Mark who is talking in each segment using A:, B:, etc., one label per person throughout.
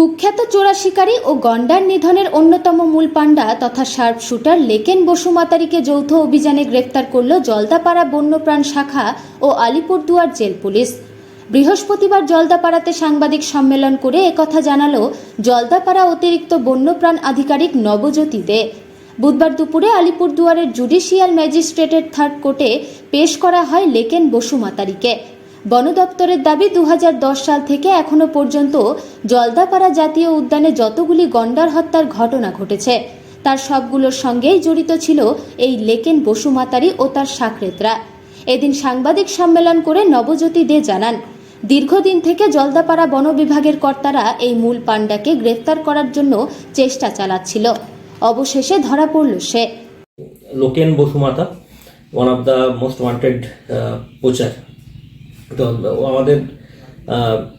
A: কুখ্যাত চোরা শিকারী ও গন্ডার নিধনের অন্যতম মূল পাণ্ডা তথা শার্প শুটার লেকেন বসুমাতারিকে যৌথ অভিযানে গ্রেফতার করল জলদাপাড়া বন্যপ্রাণ শাখা ও আলিপুরদুয়ার জেল পুলিশ। বৃহস্পতিবার জলদাপাড়াতে সাংবাদিক সম্মেলন করে একথা জানালো জলদাপাড়া অতিরিক্ত বন্যপ্রাণ আধিকারিক নবজ্যোতি দে। বুধবার দুপুরে আলিপুরদুয়ারের জুডিশিয়াল ম্যাজিস্ট্রেটের থার্ড কোর্টে পেশ করা হয় লেকেন বসুমাতারিকে বন দপ্তরের দাবি দু হাজার দশ সাল থেকে এখনও পর্যন্ত জলদাপাড়া জাতীয় উদ্যানে যতগুলি গন্ডার হত্যার ঘটনা ঘটেছে, তার সবগুলোর সঙ্গেই জড়িত ছিল এই লেকেন বসুমাতারি ও তার সাকরেতরা এদিন সাংবাদিক সম্মেলন করে নবজ্যোতি দে জানান, দীর্ঘদিন থেকে জলদাপাড়া বন বিভাগের কর্তারা এই মূল পাণ্ডাকে গ্রেফতার করার জন্য চেষ্টা চালাচ্ছিল। অবশেষে ধরা পড়ল সে।
B: Loken Basumata one of the most wanted poacher তো আমাদের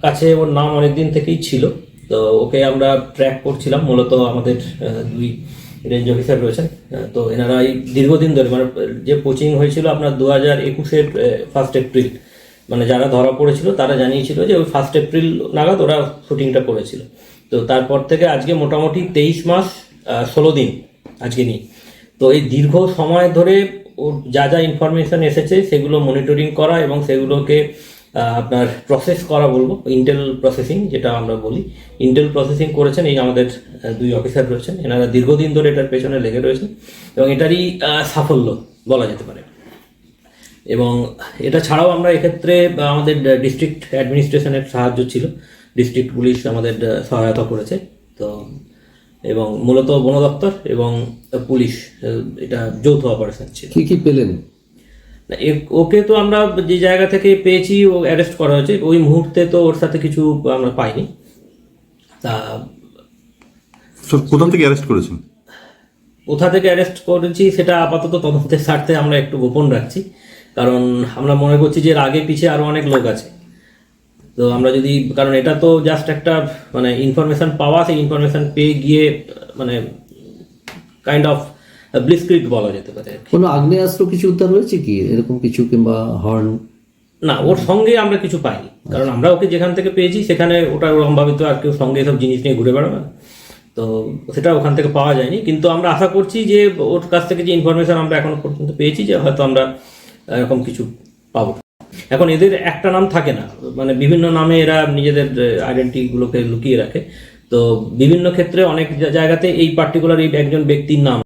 B: কাছে ওর নাম অনেক দিন থেকেই ছিল। তো ওকে আমরা ট্র্যাক করছিলাম, মূলত আমাদের দুই রেঞ্জ অফিসার রয়েছেন। তো এনারা এই দীর্ঘদিন ধরে মানে যে কোচিং হয়েছিল আপনার দু হাজার একুশের ফার্স্ট এপ্রিল মানে যারা ধরা পড়েছিল তারা জানিয়েছিল যে ওই ফার্স্ট এপ্রিল নাগাদ ওরা শুটিংটা করেছিল। তো তারপর থেকে আজকে মোটামুটি তেইশ মাস ষোলো দিন আজকে নিয়ে। তো এই দীর্ঘ সময় ধরে ওর যা যা ইনফরমেশন এসেছে, সেগুলো মনিটরিং করা এবং সেগুলোকে আপনার প্রসেস করা বলব ইন্টেল প্রসেসিং যেটা আমরা বলি। ইন্টেল প্রসেসিং করেছেন এই আমাদের দুই অফিসার রয়েছেন। এনারা দীর্ঘদিন ধরে এটার পেছনে লেগে রয়েছেন এবং এটারই সাফল্য বলা যেতে পারে। এবং এটা ছাড়াও আমরা এক্ষেত্রে আমাদের ডিস্ট্রিক্ট অ্যাডমিনিস্ট্রেশনের সাহায্য ছিল। ডিস্ট্রিক্ট পুলিশ আমাদের সহায়তা করেছে। তো এবং মূলত বন দপ্তর এবং পুলিশ এটা যৌথ অপারেশন ছিল।
C: কি কি পেলেন?
B: না, এ- ওকে তো আমরা যে জায়গা থেকে পেয়েছি ও অ্যারেস্ট করা হয়েছে। ওই মুহূর্তে তো ওর সাথে কিছু আমরা পাইনি। তা
D: কোথা থেকে অ্যারেস্ট করেছেন?
B: কোথা থেকে অ্যারেস্ট করেছি সেটা আপাতত তদন্তের স্বার্থে আমরা একটু গোপন রাখছি। কারণ আমরা মনে করছি যে এর আগে পিছিয়ে আরও অনেক লোক আছে। তো আমরা যদি কারণ এটা তো জাস্ট একটা মানে ইনফরমেশন পাওয়া সেই ইনফরমেশন পেয়ে গিয়ে মানে কাইন্ড অফ ব্লিসক্রিট বলা যেতে পারে
C: কোনো আগ্নেয়াস্ত্র কিছু উদ্ধার হয়েছে কি? এরকম কিছু কিংবা হর্ন
B: না ওর সঙ্গে আমরা কিছু পাইনি। কারণ আমরা ওকে যেখান থেকে পেয়েছি সেখানে ওটা ওরকম ভাবে তো আর কেউ সঙ্গে সব জিনিস নিয়ে ঘুরে বেড়াবে না। তো সেটা ওখান থেকে পাওয়া যায়নি। কিন্তু আমরা আশা করছি যে ওর কাছ থেকে যে ইনফরমেশন আমরা এখনও পর্যন্ত পেয়েছি যে হয়তো আমরা এরকম কিছু পাবো। এখন এদের একটা নাম থাকে না। মানে বিভিন্ন নামে এরা নিজেদের আইডেন্টিটিগুলোকে লুকিয়ে রাখে। তো বিভিন্ন ক্ষেত্রে অনেক জায়গাতে এই পার্টিকুলার এই একজন ব্যক্তির নাম